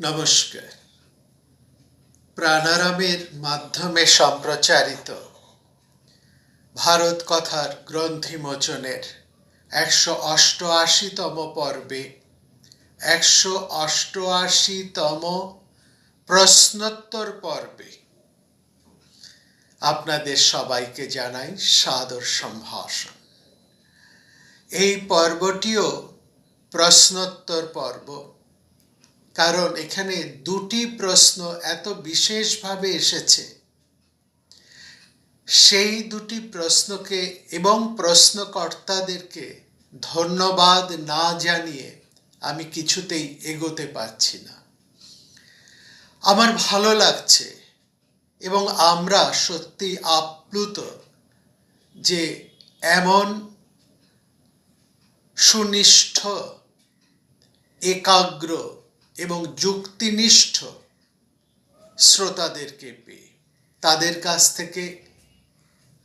নমস্কার। প্রাণারামের মাধ্যমে সম্প্রচারিত ভারত কথার গ্রন্থিমোচনের একশো অষ্টআশিতম পর্বে একশো অষ্টআশিতম প্রশ্নোত্তর পর্বে আপনাদের সবাইকে জানাই সাদর সম্ভাষণ। এই পর্বটিও প্রশ্নোত্তর পর্ব। কারণ এখানে দুটি প্রশ্ন এত বিশেষভাবে এসেছে। সেই দুটি প্রশ্নকে এবং প্রশ্নকর্তাদেরকে ধন্যবাদ না জানিয়ে আমি কিছুতেই এগোতে পারছি না। আমার ভালো লাগছে এবং আমরা সত্যি আপ্লুত যে এমন সুনিষ্ঠ, একাগ্র এবং যুক্তিনিষ্ঠ শ্রোতাদেরকে পেয়ে। তাদের কাছ থেকে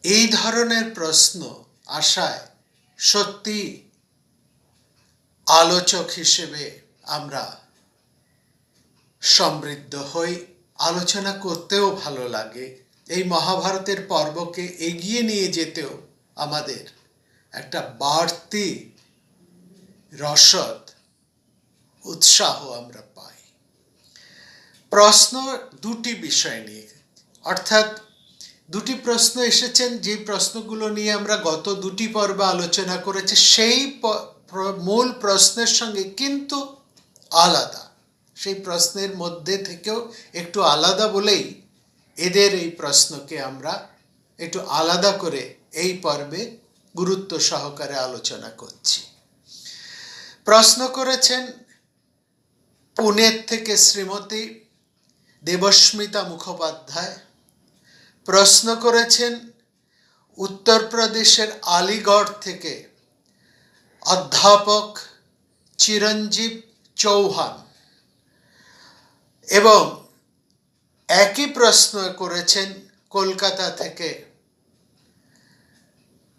এই ধরনের প্রশ্ন আসায় সত্যি আলোচক হিসেবে আমরা সমৃদ্ধ হই। আলোচনা করতেও ভালো লাগে। এই মহাভারতের পর্বকে এগিয়ে নিয়ে যেতেও আমাদের একটা বাড়তি রসদ উৎসাহ আমরা পাই। প্রশ্ন দুটি বিষয় নিয়ে। অর্থাৎ দুটি প্রশ্ন এসেছেন, যে প্রশ্নগুলো নিয়ে আমরা গত দুটি পর্বে আলোচনা করেছি, সেই মূল প্রশ্নের সঙ্গে কিন্তু আলাদা। সেই প্রশ্নের মধ্যে থেকেও একটু আলাদা বলেই এদের এই প্রশ্নকে আমরা একটু আলাদা করে এই পর্বে গুরুত্ব সহকারে আলোচনা করছি। প্রশ্ন করেছেন পুনের থেকে শ্রীমতী দেবস্মিতা মুখোপাধ্যায় প্রশ্ন করেছেন, উত্তরপ্রদেশের আলিগড় থেকে অধ্যাপক চিরঞ্জীব চৌহান এবং একই প্রশ্ন করেছেন কলকাতা থেকে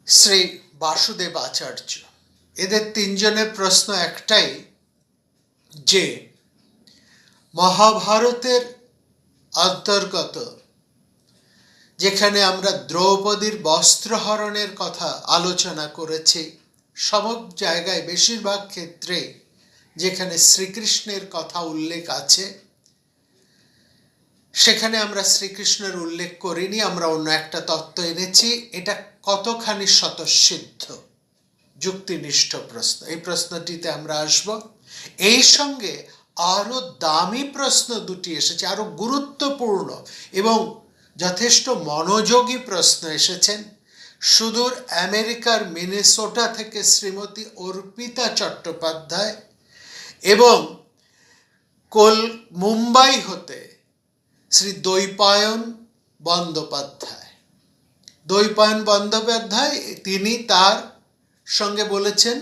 শ্রী বাসুদেব আচার্য। এদের তিনজনের প্রশ্ন একটাই যে মহাভারতের অন্তর্গত, যেখানে আমরা দ্রৌপদীর বস্ত্রহরণের কথা আলোচনা করেছি। সব জায়গায় বেশিরভাগ ক্ষেত্রে যেখানে শ্রীকৃষ্ণের কথা উল্লেখ আছে, সেখানে আমরা শ্রীকৃষ্ণের উল্লেখ করিনি, আমরা অন্য একটা তত্ত্ব এনেছি। এটা কতখানি স্বতঃসিদ্ধ? যুক্তিনিষ্ঠ প্রশ্ন। এই প্রশ্নটিতে আমরা আসব। এই সঙ্গে আরও দামি প্রশ্ন দুটি এসেছে আরও গুরুত্বপূর্ণ এবং যথেষ্ট মনোযোগী প্রশ্ন এসেছেন। সুদূর আমেরিকার মিনেসোটা থেকে শ্রীমতী অর্পিতা চট্টোপাধ্যায় এবং কোল, মুম্বাই হতে শ্রী দৈপায়ন বন্দ্যোপাধ্যায়। দৈপায়ন বন্দ্যোপাধ্যায়, তিনি তার সঙ্গে বলেছেন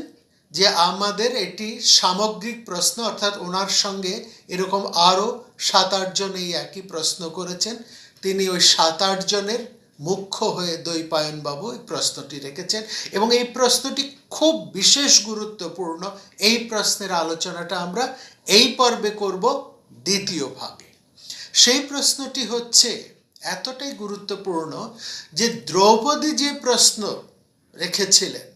যে আমাদের এটি সামগ্রিক প্রশ্ন, অর্থাৎ ওনার সঙ্গে এরকম আরও সাত আটজন এই একই প্রশ্ন করেছেন, তিনি ওই সাত আটজনের মুখ্য হয়ে দৈপায়নবাবু এই প্রশ্নটি রেখেছেন এবং এই প্রশ্নটি খুব বিশেষ গুরুত্বপূর্ণ। এই প্রশ্নের আলোচনাটা আমরা এই পর্বে করব দ্বিতীয় ভাগে। সেই প্রশ্নটি হচ্ছে এতটাই গুরুত্বপূর্ণ যে দ্রৌপদী যে প্রশ্ন রেখেছিলেন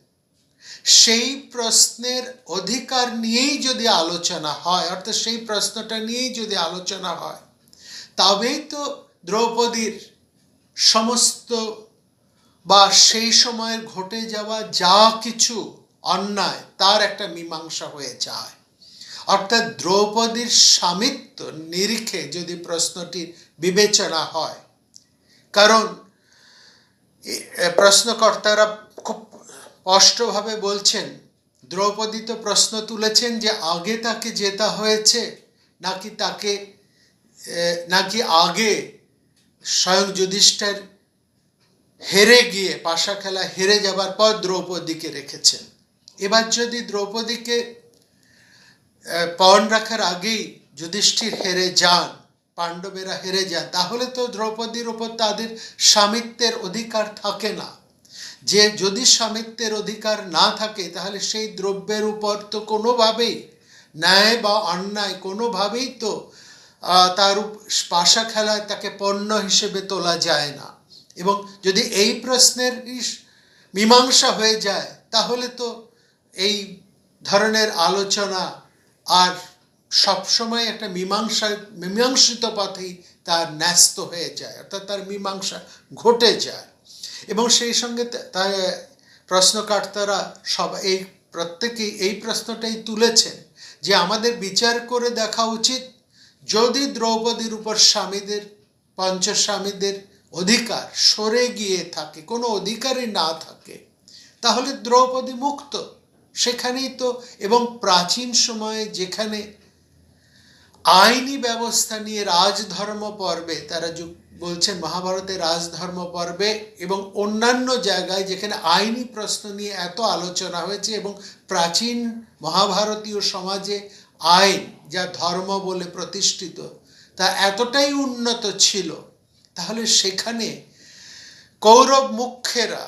সেই প্রশ্নের অধিকার নিয়েই যদি আলোচনা হয়, অর্থাৎ সেই প্রশ্নটা নিয়েই যদি আলোচনা হয়, তবেই তো দ্রৌপদীর সমস্ত বা সেই সময়ের ঘটে যাওয়া যা কিছু অন্যায়, তার একটা মীমাংসা হয়ে যায়। অর্থাৎ দ্রৌপদীর স্বামিত্ব নিরিখে যদি প্রশ্নটির বিবেচনা হয়, কারণ প্রশ্নকর্তারা খুব স্পষ্টভাবে বলছেন, দ্রৌপদী তো প্রশ্ন তুলেছেন যে আগে তাকে জেতা হয়েছে, নাকি তাকে নাকি আগে স্বয়ং যুধিষ্ঠার হেরে গিয়ে পাশা খেলা হেরে যাবার পর দ্রৌপদীকে রেখেছেন? এবার যদি দ্রৌপদীকে পণ রাখার আগেই যুধিষ্ঠির হেরে যান, পাণ্ডবেরা হেরে যান, তাহলে তো দ্রৌপদীর ওপর তাদের স্বামিত্বের অধিকার থাকে না। যে যদি স্বামিত্বের অধিকার না থাকে, তাহলে সেই দ্রব্যের উপর তো কোনোভাবেই ন্যায় বা অন্যায় কোনোভাবেই তো তার পাশা খেলায় তাকে পণ্য হিসেবে তোলা যায় না। এবং যদি এই প্রশ্নের মীমাংসা হয়ে যায়, তাহলে তো এই ধরনের আলোচনা আর সবসময় একটা মীমাংসা, মীমাংসিত পথেই তার ন্যস্ত হয়ে যায়, অর্থাৎ তার মীমাংসা ঘটে যায়। এবং সেই সঙ্গে প্রশ্নকর্তারা সব এই প্রত্যেকেই এই প্রশ্নটাই তুলেছেন যে আমাদের বিচার করে দেখা উচিত যদি দ্রৌপদীর উপর স্বামীদের, পঞ্চস্বামীদের অধিকার সরে গিয়ে থাকে, কোনো অধিকারই না থাকে, তাহলে দ্রৌপদী মুক্ত। সেখানেই তো, এবং প্রাচীন সময়ে যেখানে আইনি ব্যবস্থা নিয়ে রাজধর্ম পর্বে তারা যু- বলছেন মহাভারতের রাজধর্ম পর্বে এবং অন্যান্য জায়গায় যেখানে আইনি প্রশ্ন নিয়ে এত আলোচনা হয়েছে এবং প্রাচীন মহাভারতীয় সমাজে আইন যা ধর্ম বলে প্রতিষ্ঠিত, তা এতটাই উন্নত ছিল। তাহলে সেখানে কৌরব মুখ্যেরা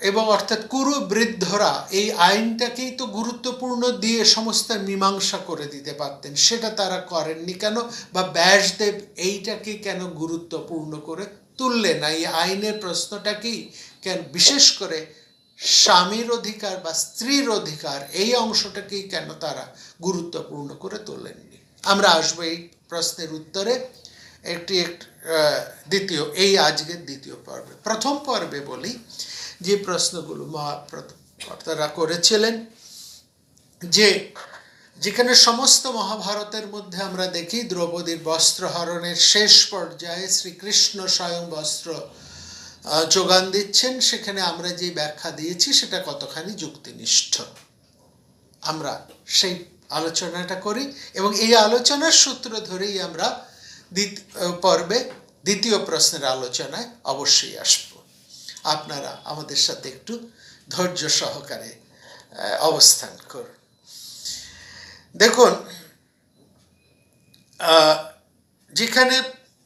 এবং অর্থাৎ কুরু বৃদ্ধরা এই আইনটাকেই তো গুরুত্বপূর্ণ দিয়ে সমস্ত মীমাংসা করে দিতে পারতেন। সেটা তারা করেননি কেন? বা ব্যাসদেব এইটাকে কেন গুরুত্বপূর্ণ করে তুললেন না? এই আইনের প্রশ্নটাকেই কেন বিশেষ করে স্বামীর অধিকার বা স্ত্রীর অধিকার এই অংশটাকেই কেন তারা গুরুত্বপূর্ণ করে তোলেননি? আমরা আসব এই প্রশ্নের উত্তরে। একটি দ্বিতীয়, এই আজকের দ্বিতীয় পর্বে। প্রথম পর্বে বলি যে প্রশ্নগুলো মহাপ্রতারা করেছিলেন, যে যেখানে সমস্ত মহাভারতের মধ্যে আমরা দেখি, দ্রৌপদীর বস্ত্রহরণের শেষ পর্যায়ে শ্রীকৃষ্ণ স্বয়ং বস্ত্র যোগান দিচ্ছেন। সেখানে আমরা যে ব্যাখ্যা দিয়েছি, সেটা কতখানি যুক্তিনিষ্ঠ। আমরা সেই আলোচনাটা করি এবং এই আলোচনার সূত্র ধরেই আমরা দ্বিত- পর্বে দ্বিতীয় প্রশ্নের আলোচনায় অবশ্যই আসব। আপনারা আমাদের সাথে একটু ধৈর্য সহকারে অবস্থান করুন। দেখুন যেখানে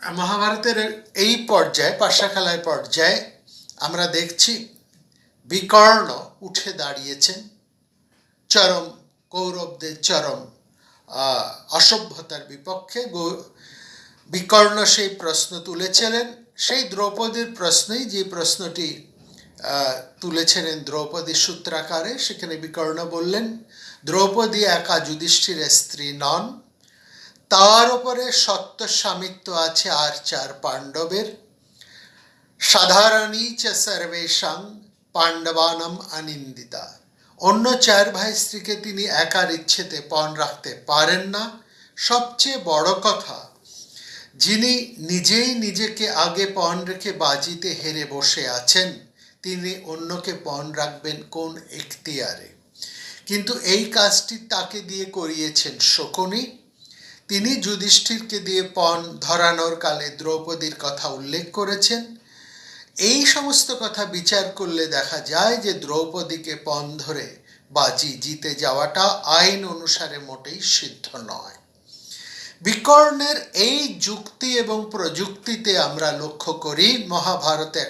মহাভারতের এই পর্যায়ে পাশাখালায় পর্যায়ে, আমরা দেখছি বিকর্ণ উঠে দাঁড়িয়েছেন। চরম কৌরবদের চরম অসভ্যতার বিপক্ষে বিকর্ণ সেই প্রশ্ন তুলেছিলেন সেই দ্রৌপদীর প্রশ্নেই যে প্রশ্নটি তুলেছিলেন দ্রৌপদী সূত্রাকারে, সেখানে বিকর্ণ বললেন, দ্রৌপদী একা যুধিষ্ঠিরের স্ত্রী নন। তার উপরে সত্য স্বামিত্ব আছে আর চার পাণ্ডবের। সাধারণী চ সর্বেশাং পাণ্ডবানম আনিন্দিতা অন্য চার ভাই স্ত্রীকে তিনি একার ইচ্ছেতে পণ রাখতে পারেন না। সবচেয়ে বড় কথা যিনি নিজেই নিজেকে আগে পণ রেখে বাজিতে হেরে বসে আছেন, তিনি অন্যকে পণ রাখবেন কোন এখতিয়ারে? কিন্তু এই কাজটি তাকে দিয়ে করিয়েছেন শকুনি। তিনি যুধিষ্ঠিরকে দিয়ে পণ ধরানোর কালে দ্রৌপদীর কথা উল্লেখ করেছেন। এই সমস্ত কথা বিচার করলে দেখা যায় যে দ্রৌপদীকে পণ ধরে বাজি জিতে যাওয়াটা আইন অনুসারে মোটেই সিদ্ধ নয়। বিকর্ণের এই যুক্তি এবং প্রযুক্তিতে আমরা লক্ষ্য করি, মহাভারতে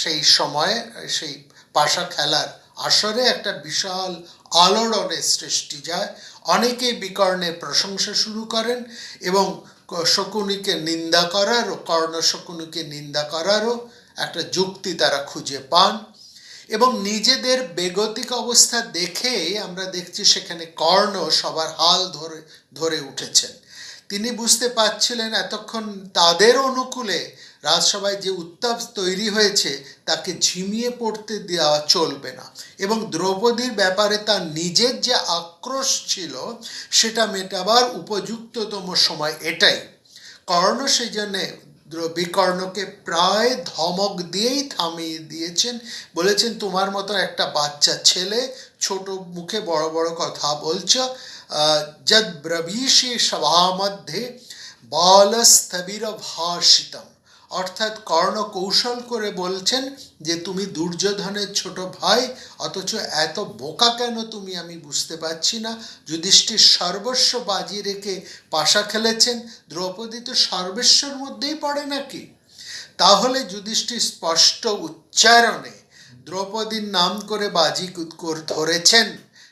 সেই সময়ে, সেই পাশা খেলার আসরে একটা বিশাল আলোড়নের সৃষ্টি যায়। অনেকেই বিকর্ণের প্রশংসা শুরু করেন এবং শকুনিকে নিন্দা করারও কর্ণ শকুনিকে নিন্দা করারও একটা যুক্তি তারা খুঁজে পান এবং নিজেদের বেগতিক অবস্থা দেখে আমরা দেখছি সেখানে কর্ণ সবার হাল ধরে ধরে উঠেছেন। তিনি বুঝতে পারছিলেন এতক্ষণ তাদের অনুকূলে রাজসভায় যে উত্তাপ তৈরি হয়েছে, তাকে ঝিমিয়ে পড়তে দেওয়া চলবে না। এবং দ্রৌপদীর ব্যাপারে তার নিজের যে আক্রোশ ছিল, সেটা মেটাবার উপযুক্ততম সময় এটাই। কর্ণ সেই জন্যে বিকর্ণকে প্রায় ধমক দিয়েই থামিয়ে দিয়েছেন। বলেছেন, তোমার মতো একটা বাচ্চা ছেলে, ছোট মুখে বড় বড় কথা বলছো আহ, যদ ব্রবীষি সভা মধ্যে বালস্থবির ভাষিতম অর্থাৎ কর্ণ কৌশল করে বলছেন যে তুমি দুর্যোধনের ছোট ভাই অথচ এত বোকা কেন তুমি আমি বুঝতে পারছি না। যুধিষ্ঠির সর্বস্ব বাজি রেখে পাশা খেলেছেন। দ্রৌপদী তো সর্বস্বর মধ্যেই পড়ে নাকি? তাহলে যুধিষ্ঠির স্পষ্ট উচ্চারণে দ্রৌপদীর নাম করে বাজি ধরেছেন।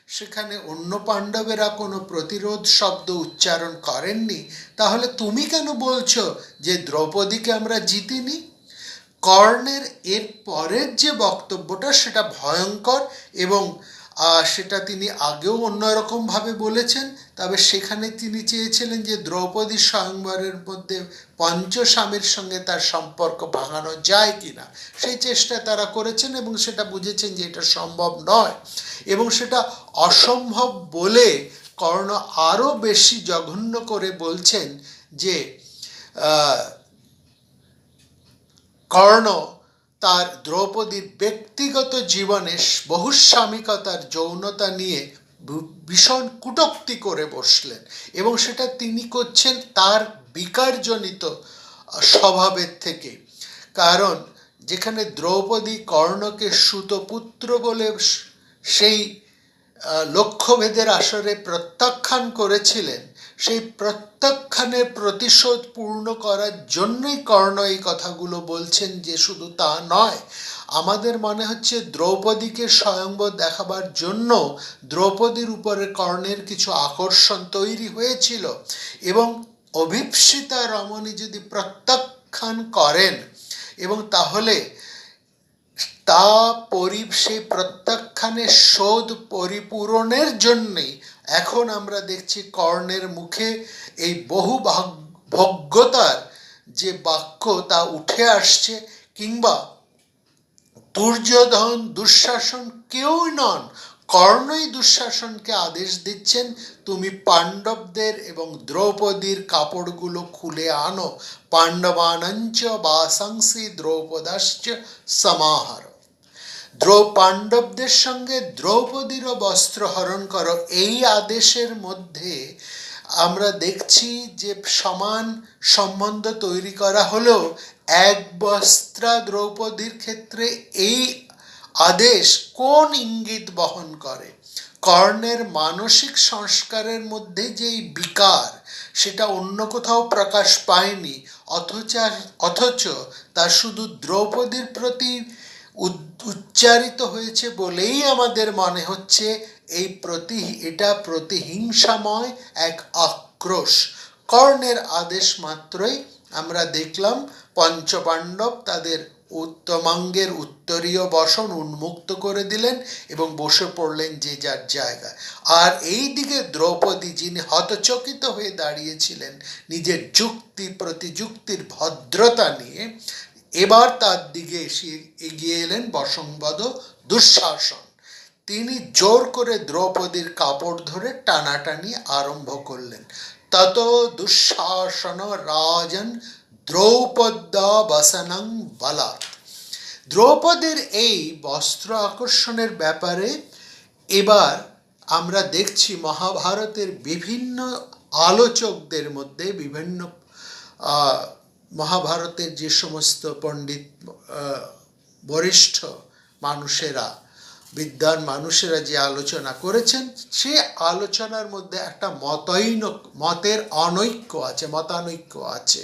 সেখানে অন্য পাণ্ডবেরা কোনো প্রতিরোধ শব্দ উচ্চারণ করেননি, তাহলে তুমি কেন বলছো যে দ্রৌপদীকে আমরা জিতিনি? কর্ণের এর পরের যে বক্তব্যটা সেটা ভয়ঙ্কর এবং সেটা তিনি আগেও অন্যরকমভাবে বলেছেন, তবে সেখানে তিনি চেয়েছিলেন যে দ্রৌপদী স্বয়ংবরের মধ্যে পঞ্চস্বামীর সঙ্গে তার সম্পর্ক ভাঙানো যায় কি না সেই চেষ্টা তারা করেছেন এবং সেটা বুঝেছেন যে এটা সম্ভব নয়। এবং সেটা অসম্ভব বলে কর্ণ আরও বেশি জঘন্য করে বলছেন যে কর্ণ তার দ্রৌপদীর ব্যক্তিগত জীবনে বহুস্বামিকতার যৌনতা নিয়ে ভীষণ কুটক্তি করে বসলেন এবং সেটা তিনি করছেন তার বিকারজনিত স্বভাবের থেকে। কারণ যেখানে দ্রৌপদী কর্ণকে সুতপুত্র বলে সেই লক্ষ্যভেদের আসরে প্রত্যাখ্যান করেছিলেন সেই প্রত্যাখ্যানের প্রতিশোধ পূর্ণ করার জন্যই কর্ণ এই কথাগুলো বলছেন যে শুধু তা নয়, আমাদের মনে হচ্ছে দ্রৌপদীকে স্বয়ংবর দেখাবার জন্য দ্রৌপদীর উপরে কর্ণের কিছু আকর্ষণ তৈরি হয়েছিল এবং অভিপ্সিতা রমণী যদি প্রত্যাখ্যান করেন এবং তাহলে তা পরি, সেই প্রত্যাখ্যানের শোধ পরিপূরণের জন্যেই এখন আমরা দেখছি কর্ণের মুখে এই বহু ভাগ- ভোগ্যতার যে বাক্য তা উঠে আসছে, কিংবা দুর্যোধন দুঃশাসন কেউই নন, কর্ণই দুঃশাসনকে আদেশ দিচ্ছেন, তুমি পাণ্ডবদের এবং দ্রৌপদীর কাপড়গুলো খুলে আনো। পাণ্ডবানঞ্চ বা বাসাংসি দ্রৌপদাশ্চ সমাহার। দ্রৌ পাণ্ডবদের সঙ্গে দ্রৌপদীরও বস্ত্র হরণ করো, এই আদেশের মধ্যে আমরা দেখছি যে সমান সম্বন্ধ তৈরি করা হলেও এক বস্ত্রা দ্রৌপদীর ক্ষেত্রে এই আদেশ কোন ইঙ্গিত বহন করে? কর্ণের মানসিক সংস্কারের মধ্যে যেই বিকার, সেটা অন্য কোথাও প্রকাশ পায়নি, অথচ অথচ তা শুধু দ্রৌপদীর প্রতি উদ- উচ্চারিত হয়েছে বলেই আমাদের মনে হচ্ছে এই প্রতি, এটা প্রতিহিংসাময় এক আক্রোশ। কর্ণের আদেশ মাত্রই আমরা দেখলাম পঞ্চপাণ্ডব তাদের উত্তমাঙ্গের উত্তরীয় বসন উন্মুক্ত করে দিলেন এবং বসে পড়লেন যে যার জায়গায়। আর এই দিকে দ্রৌপদী যিনি হতচকিত হয়ে দাঁড়িয়েছিলেন নিজের যুক্তি, প্রতিযুক্তির ভদ্রতা নিয়ে এবার তার দিকে এসে এগিয়ে এলেন বসংবদ দুঃশাসন। তিনি জোর করে দ্রৌপদীর কাপড় ধরে টানাটানি আরম্ভ করলেন। তত দুঃশাসন রাজন দ্রৌপদ্যা বসনং বলাৎ। দ্রৌপদীর এই বস্ত্র আকর্ষণের ব্যাপারে এবার আমরা দেখছি মহাভারতের বিভিন্ন আলোচকদের মধ্যে বিভিন্ন মহাভারতের যে সমস্ত পণ্ডিত বরিষ্ঠ মানুষেরা বিদ্যান মানুষেরা যে আলোচনা করেছেন, সে আলোচনার মধ্যে একটা মতৈন মতের অনৈক্য আছে, মতানৈক্য আছে।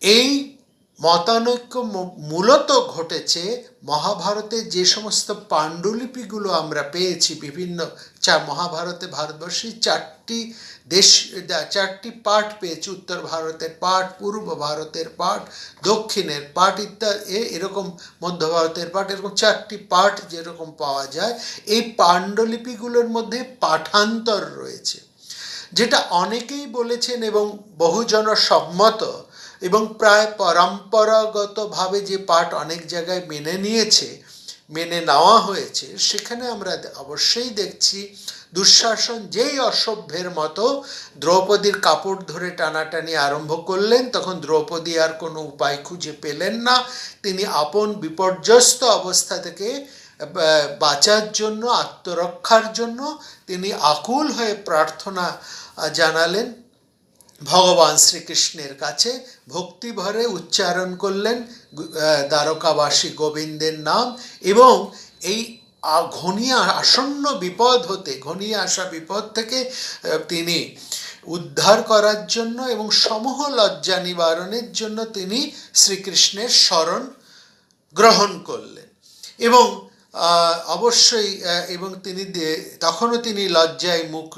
এই মতানৈক্য মূলত ঘটেছে মহাভারতে যে সমস্ত পাণ্ডুলিপিগুলো আমরা পেয়েছি, বিভিন্ন চা, মহাভারতে ভারতবর্ষে চারটি দেশ চারটি পাঠ পেয়েছি, উত্তর ভারতের পাঠ, পূর্ব ভারতের পাঠ, দক্ষিণের পাঠ ইত্যাদি এরকম মধ্য ভারতের পাঠ, এরকম চারটি পাঠ যেরকম পাওয়া যায়, এই পাণ্ডুলিপিগুলোর মধ্যে পাঠান্তর রয়েছে। যেটা অনেকেই বলেছেন এবং বহুজন সম্মত এবং প্রায় পরম্পরাগতভাবে যে পাঠ অনেক জায়গায় মেনে নিয়েছে, মেনে নেওয়া হয়েছে, সেখানে আমরা অবশ্যই দেখছি দুঃশাসন যেই অসভ্যের মতো দ্রৌপদীর কাপড় ধরে টানাটানি আরম্ভ করলেন, তখন দ্রৌপদী আর কোনো উপায় খুঁজে পেলেন না। তিনি আপন বিপর্যস্ত অবস্থা থেকে বাঁচার জন্য, আত্মরক্ষার জন্য তিনি আকুল হয়ে প্রার্থনা জানালেন। ভগবান শ্রীকৃষ্ণের কাছে ভক্তিভরে উচ্চারণ করলেন দ্বারকাবাসী গোবিন্দের নাম এবং এই ঘনিয়ে, আসন্ন বিপদ হতে, ঘনিয়ে আসা বিপদ থেকে তিনি উদ্ধার করার জন্য এবং সমূহ লজ্জা নিবারণের জন্য তিনি শ্রীকৃষ্ণের স্মরণ গ্রহণ করলেন। এবং অবশ্যই এবং তিনি তখনও তিনি লজ্জায় মুখ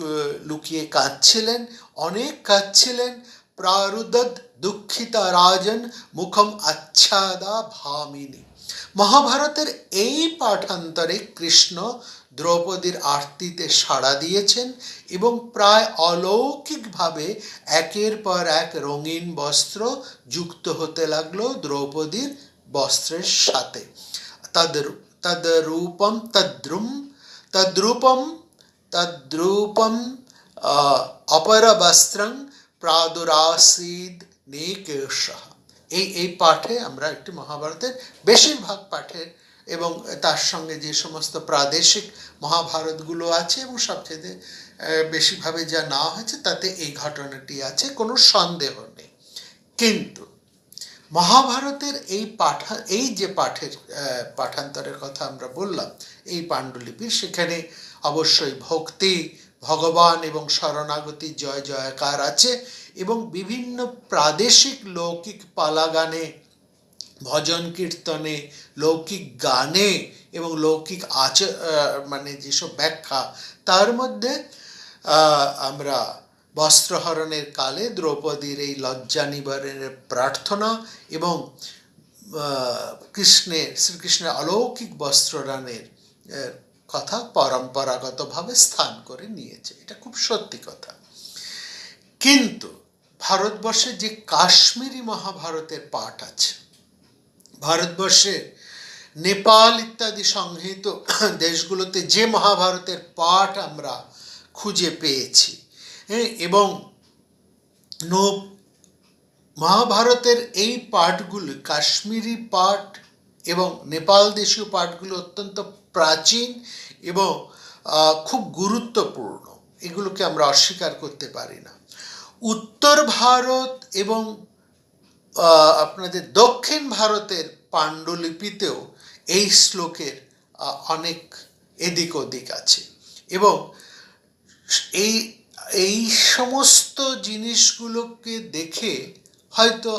লুকিয়ে কাঁদছিলেন। অনেক কাঁদছিলেন। প্রারুদদ দুঃখিতা রাজন মুখম আচ্ছাদা ভামিনী। মহাভারতের এই পাঠান্তরে কৃষ্ণ দ্রৌপদীর আরতিতে সাড়া দিয়েছেন এবং প্রায় অলৌকিকভাবে একের পর এক রঙিন বস্ত্র যুক্ত হতে লাগল দ্রৌপদীর বস্ত্রের সাথে। তদ্র তদ্রূপম তদ্রুম তদ্রূপম তদ্রূপম অপরবস্ত্রং প্রাদুরাসীদ নেকেশ। এই এই পাঠে আমরা একটি মহাভারতের বেশিরভাগ পাঠের এবং তার সঙ্গে যে সমস্ত প্রাদেশিক মহাভারতগুলো আছে এবং সবচেয়ে বেশিভাবে যা নেওয়া হয়েছে তাতে এই ঘটনাটি আছে, কোনো সন্দেহ নেই। কিন্তু মহাভারতের এই পাঠা, এই যে পাঠের পাঠান্তরের কথা আমরা বললাম, এই পাণ্ডুলিপির সেখানে অবশ্যই ভক্তি ভগবান এবং শরণাগতি, জয় জয়কার আছে এবং বিভিন্ন প্রাদেশিক লৌকিক পালাগানে, ভজন কীর্তনে, লৌকিক গানে এবং লৌকিক আচ মানে যেসব ব্যাখ্যা, তার মধ্যে আমরা বস্ত্রহরণের কালে দ্রৌপদীর এই লজ্জা নিবারণের প্রার্থনা এবং কৃষ্ণের, শ্রীকৃষ্ণের অলৌকিক বস্ত্রদানের কথা পরম্পরাগতভাবে স্থান করে নিয়েছে। এটা খুব সত্যি কথা। কিন্তু ভারতবর্ষে যে কাশ্মীরি মহাভারতের পাঠ আছে, ভারতবর্ষে নেপাল ইত্যাদি সংহিত দেশগুলোতে যে মহাভারতের পাঠ আমরা খুঁজে পেয়েছি এবং মহাভারতের এই পাঠগুলি, কাশ্মীরি পাঠ এবং নেপাল দেশীয় পাঠগুলো অত্যন্ত প্রাচীন এবং খুব গুরুত্বপূর্ণ। এগুলোকে আমরা অস্বীকার করতে পারি না। উত্তর ভারত এবং আপনাদের দক্ষিণ ভারতের পাণ্ডুলিপিতেও এই শ্লোকের অনেক এদিক ওদিক আছে। এবং এই এই সমস্ত জিনিসগুলোকে দেখে হয়তো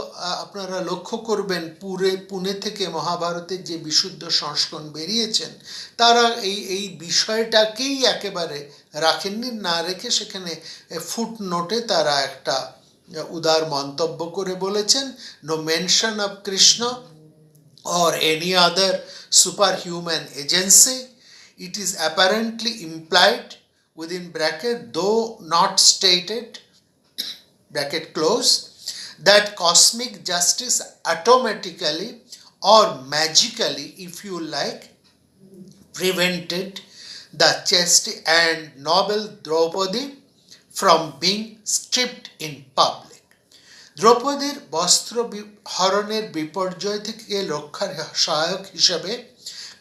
আপনারা লক্ষ্য করবেন পুরে পুনে থেকে মহাভারতের যে বিশুদ্ধ সংস্করণ বেরিয়েছেন তারা এই এই বিষয়টাকেই একেবারে রাখেননি না রেখে সেখানে ফুট নোটে তারা একটা উদার মন্তব্য করে বলেছেন no mention of Krishna or any other super human agency It is apparently implied within bracket, though not stated, bracket close, that cosmic justice automatically or magically, if you like, prevented the chaste and noble Draupadi from being stripped in public. দ্রৌপদীর বস্ত্র হরণের বিপর্যয় থেকে রক্ষার সহায়ক হিসাবে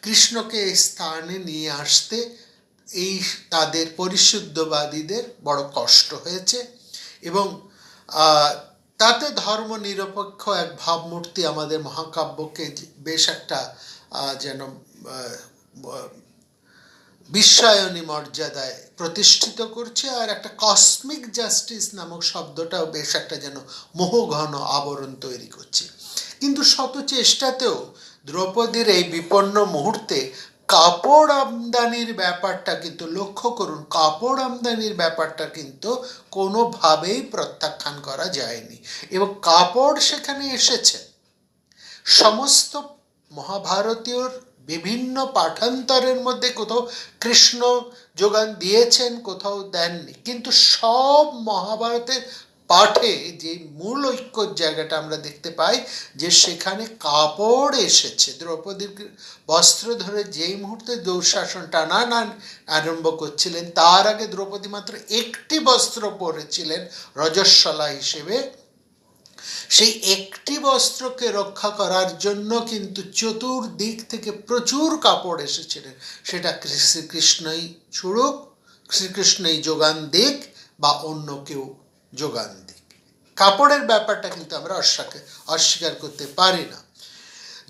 কৃষ্ণকে স্থানে নিয়ে আসতে এই তাদের পরিশুদ্ধবাদীদের বড় কষ্ট হয়েছে এবং তাতে ধর্ম নিরপেক্ষ এক ভাবমূর্তি আমাদের মহাকাব্যকে বেশ একটা যেন বিশ্বায়নী মর্যাদায় প্রতিষ্ঠিত করছে আর একটা কসমিক জাস্টিস নামক শব্দটাও বেশ একটা যেন মোহঘন আবরণ তৈরি করছে। কিন্তু শত চেষ্টাতেও দ্রৌপদীর এই বিপন্ন মুহূর্তে কাপড় আমদানির ব্যাপারটা কিন্তু লক্ষ্য করুন, কাপড় আমদানির ব্যাপারটা কিন্তু কোনোভাবেই প্রত্যাখ্যান করা যায়নি। এবং কাপড় সেখানে এসেছে। সমস্ত মহাভারতীয়র বিভিন্ন পাঠান্তরের মধ্যে কোথাও কৃষ্ণ যোগান দিয়েছেন, কোথাও দেননি। কিন্তু সব মহাভারতের পাঠে যে মূল ঐক্যর জায়গাটা আমরা দেখতে পাই, যে সেখানে কাপড় এসেছে। দ্রৌপদীর বস্ত্র ধরে যেই মুহূর্তে দৌশাসন টানান আরম্ভ করছিলেন, তার আগে দ্রৌপদী মাত্র একটি বস্ত্র পরেছিলেন রজস্বলা হিসেবে। সেই একটি বস্ত্রকে রক্ষা করার জন্য কিন্তু চতুর্দিক থেকে প্রচুর কাপড় এসেছিলেন সেটা শ্রীকৃষ্ণই ছুড়ুক, শ্রীকৃষ্ণই যোগান দিক বা অন্য কেউ যোগান কাপড়ের ব্যাপারটা কিন্তু আমরা অস্বীকার করতে পারি না।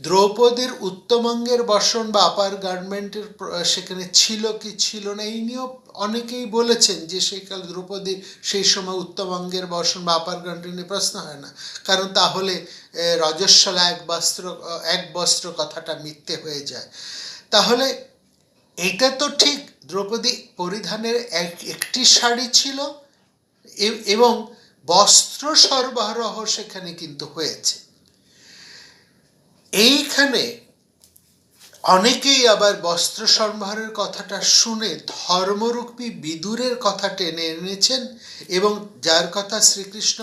দ্রৌপদীর উত্তমাঙ্গের বসন বা আপার গার্মেন্টের সেখানে ছিল কি ছিল না, এই নিয়েও অনেকেই বলেছেন যে সেই কাল দ্রৌপদীর সেই সময় উত্তমাঙ্গের বসন বা আপার গার্মেন্ট নিয়ে প্রশ্ন হয় না। কারণ তাহলে রজস্বলা এক বস্ত্র এক বস্ত্র কথাটা মিথ্যে হয়ে যায়। তাহলে এটা তো ঠিক, দ্রৌপদী পরিধানের এক একটি শাড়ি ছিল এবং বস্ত্র সরবরাহ সেখানে কিন্তু হয়েছে। এইখানে অনেকেই আবার বস্ত্র সরবরাহের কথাটা শুনে ধর্মরূপী বিদুরের কথা টেনে এনেছেন এবং যার কথা শ্রীকৃষ্ণ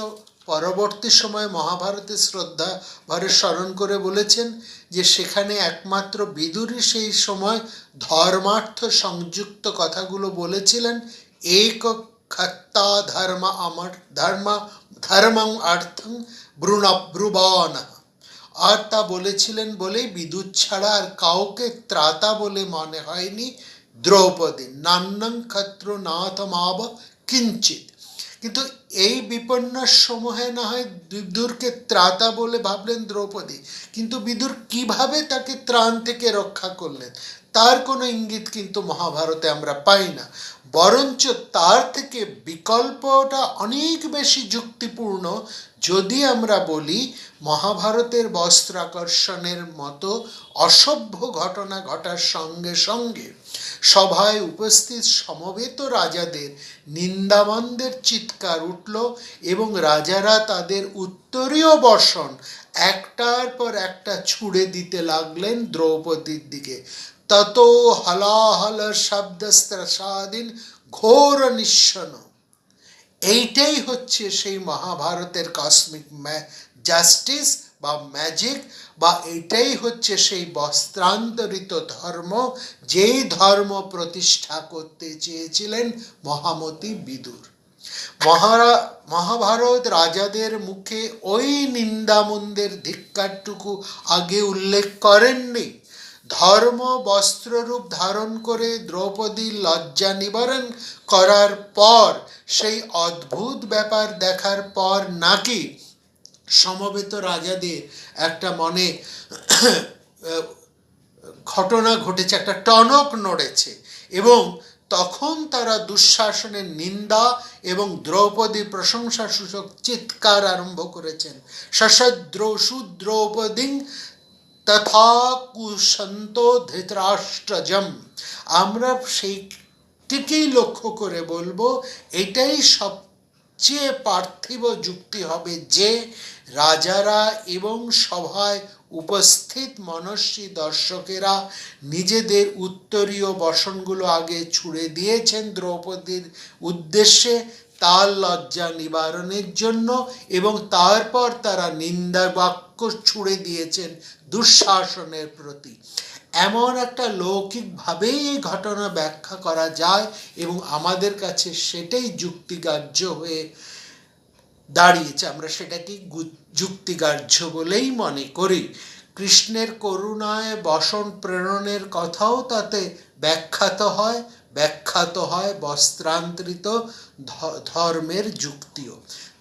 পরবর্তী সময়ে মহাভারতে শ্রদ্ধা ভরে স্মরণ করে বলেছেন যে সেখানে একমাত্র বিদুরই সেই সময় ধর্মার্থ সংযুক্ত কথাগুলো বলেছিলেন এক খত্তা ধর্ম আমার ধর্ম ধর্মং অর্থং ব্রুণব্রুবন আর তা বলেছিলেন বলেই বিদ্যুৎ ছাড়া আর কাউকে ত্রাতা বলে মনে হয়নি দ্রৌপদী। নান্নং ক্ষত্র নাথমাব কিঞ্চিত কিন্তু এই বিপন্যাস সমূহে না হয় বিদুরকে ত্রাতা বলে ভাবলেন দ্রৌপদী। কিন্তু বিদুর কীভাবে তাকে ত্রাণ থেকে রক্ষা করলেন, তার কোনো ইঙ্গিত কিন্তু মহাভারতে আমরা পাই না। বরঞ্চ তার থেকে বিকল্পটা অনেক বেশি যুক্তিপূর্ণ যদি আমরা বলি মহাভারতের বস্ত্রাকর্ষণের মতো অসভ্য ঘটনা ঘটার সঙ্গে সঙ্গে সভায় উপস্থিত সমবেত রাজাদের নিন্দামন্দের চিৎকার উঠল এবং রাজারা তাদের উত্তরীয় বর্ষণ একটার পর একটা ছুড়ে দিতে লাগলেন দ্রৌপদীর দিকে। তত হলাহল শব্দস্ত্রসাদিন ঘোর নিঃসন এইটাই হচ্ছে সেই মহাভারতের কসমিক জাস্টিস বা ম্যাজিক বা এটাই হচ্ছে সেই বস্ত্রান্তরিত ধর্ম যেই ধর্ম প্রতিষ্ঠা করতে চেয়েছিলেন মহামতি বিদুর। মহারা মহাভারত রাজাদের মুখে ওই নিন্দামন্দের ধিক্কারটুকু আগে উল্লেখ করেননি। ধর্ম বস্ত্ররূপ ধারণ করে দ্রৌপদীর লজ্জা নিবারণ করার পর, সেই অদ্ভুত ব্যাপার দেখার পর নাকি সমবেত রাজাদের একটা মনে, ঘটনা ঘটেছে, একটা টনক নড়েছে এবং তখন তারা দুঃশাসনের নিন্দা এবং দ্রৌপদী প্রশংসা সূচক চিৎকার আরম্ভ করেছেন। সশদ্রৌষু দ্রৌপদী তথা কুসন্ত ধৃতরাষ্ট্রজম আমরা সেইটিকেই লক্ষ্য করে বলব, এটাই সবচেয়ে পার্থিব যুক্তি হবে যে রাজারা এবং সভায় উপস্থিত মনস্বী দর্শকেরা নিজেদের উত্তরীয় বসনগুলো আগে ছুড়ে দিয়েছেন দ্রৌপদীর উদ্দেশ্যে তার লজ্জা নিবারণের জন্য এবং তারপর তারা নিন্দা বাক্য ছুড়ে দিয়েছেন দুঃশাসনের প্রতি। এমন একটা লৌকিকভাবেই এই ঘটনা ব্যাখ্যা করা যায় এবং আমাদের কাছে সেটাই যুক্তিগ্রাহ্য হয়ে দাঁড়িয়েছে। আমরা সেটাকে যুক্তিগ্রাহ্য বলেই মনে করি। কৃষ্ণের করুণায় বসন প্রেরণের কথাও তাতে ব্যাখ্যাত হয়। ব্যাখ্যাত হয় বস্ত্রান্তরিত ধর্মের যুক্তিও।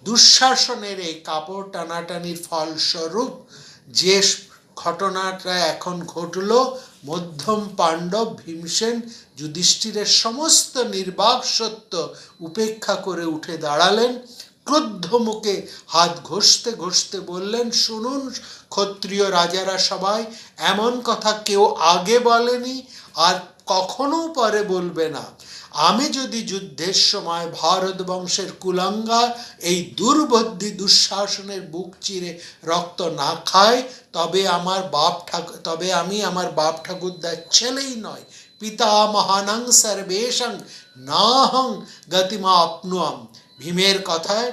দুঃশাসনের এই কাপড় টানাটানির ফলস্বরূপ যে ঘটনাটা এখন ঘটল, মধ্যম পাণ্ডব ভীমসেন যুধিষ্ঠিরের সমস্ত নির্বাক সত্য উপেক্ষা করে উঠে দাঁড়ালেন। ক্রুদ্ধ মুখে হাত ঘষতে ঘষতে বললেন, শুনুন ক্ষত্রিয় রাজারা সবাই, এমন কথা কেউ আগে বলেনি, আর কখনো পরে বলবে না। আমি যদি যুদ্ধের সময় ভারত বংশের কুলাঙ্গা এই দুর্বদ্ধি দুঃশাসনের বুক চিরে রক্ত না খাই, তবে আমার বাপ ঠাকুর তবে আমি আমার বাপ ঠাকুরদার ছেলেই নয় পিতা মহানং সর্বেশং নাহং গতিমা আপনুয়াম ভীমের কথায়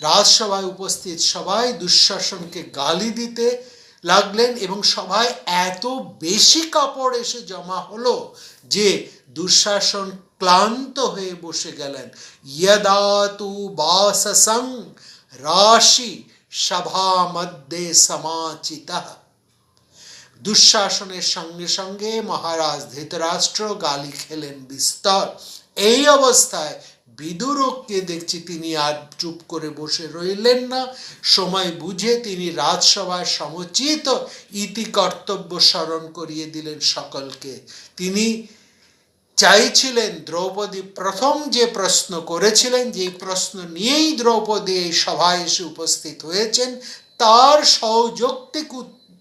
রাজসভায় উপস্থিত সবাই দুঃশাসনকে গালি দিতে লাগলেন এবং সবাই এত বেশি কাপড় এসে জমা হলো যে দুঃশাসন ক্লান্ত হয়ে বসে গেলেন। ইয়দা তু রাশি সভা মধ্যে সমাচিতা। দুঃশাসনের সঙ্গে সঙ্গে মহারাজ ধৃতরাষ্ট্র গালি খেলেন বিস্তর। এই অবস্থায় বিদুরককে দেখছি তিনি আর চুপ করে বসে রইলেন না। সময় বুঝে তিনি রাজসভায় সমুচিত ইতি কর্তব্য স্মরণ করিয়ে দিলেন সকলকে। তিনি চাইছিলেন দ্রৌপদী প্রথম যে প্রশ্ন করেছিলেন যে প্রশ্ন নিয়েই দ্রৌপদী এই সভায় এসে উপস্থিত হয়েছেন, তার সৌযৌক্তিক উত-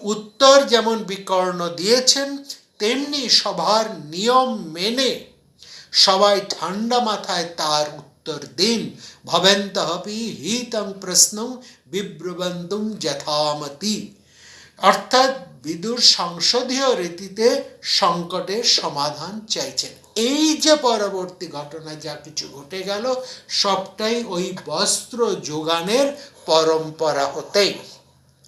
উত্তর যেমন বিকর্ণ দিয়েছেন, তেমনি সবার নিয়ম মেনে সবাই ঠান্ডা মাথায় তার উত্তর দিন। ভবেন্ত হপি হিতং প্রশ্ন বিব্রবন্তুম যথামতি। অর্থাৎ বিদুর সংসদীয় রীতিতে সংকটের সমাধান চাইছেন। এই যে পরবর্তী ঘটনা, যা কিছু ঘটে গেল, সবটাই ওই বস্ত্র যোগানের পরম্পরা হতেই।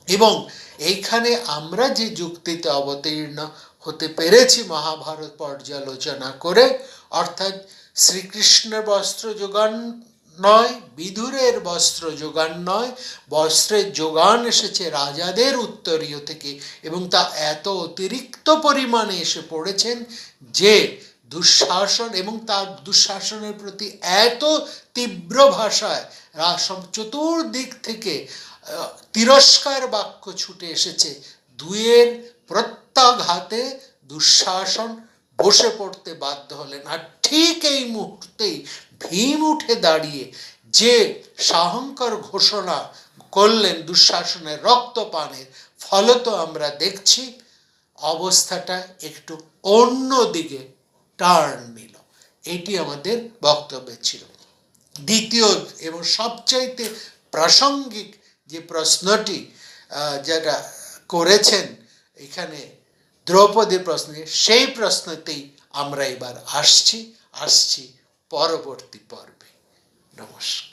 এবং এইখানে আমরা যে যুক্তিতে অবতীর্ণ হতে পেরেছি মহাভারত পর্যালোচনা করে অর্থাৎ শ্রীকৃষ্ণের বস্ত্র যোগান নয় বিধুরের বস্ত্র যোগান নয়, বস্ত্রের যোগান এসেছে রাজাদের উত্তরীয় থেকে এবং তা এত অতিরিক্ত পরিমাণে এসে পড়েছেন যে দুঃশাসন এবং তার দুঃশাসনের প্রতি এত তীব্র ভাষায় চতুর্দিক থেকে তিরস্কার বাক্য ছুটে এসেছে। দুয়ের প্রত্যাঘাতে দুঃশাসন বসে পড়তে বাধ্য হলেন। আর ঠিক এই মুহূর্তেই ভীম উঠে দাঁড়িয়ে যে সাহঙ্কর ঘোষণা করলেন দুঃশাসনের রক্তপানের ফলত আমরা দেখছি অবস্থাটা একটু অন্য দিকে টার্ন নিল। এটি আমাদের বক্তব্য ছিল। দ্বিতীয় এবং সবচাইতে প্রাসঙ্গিক যে প্রশ্নটি যেটা করেছেন এখানে দ্রৌপদীর প্রশ্নে সেই প্রশ্নতেই আমরা এবার আসছি আসছি পরবর্তী পর্বে। নমস্কার।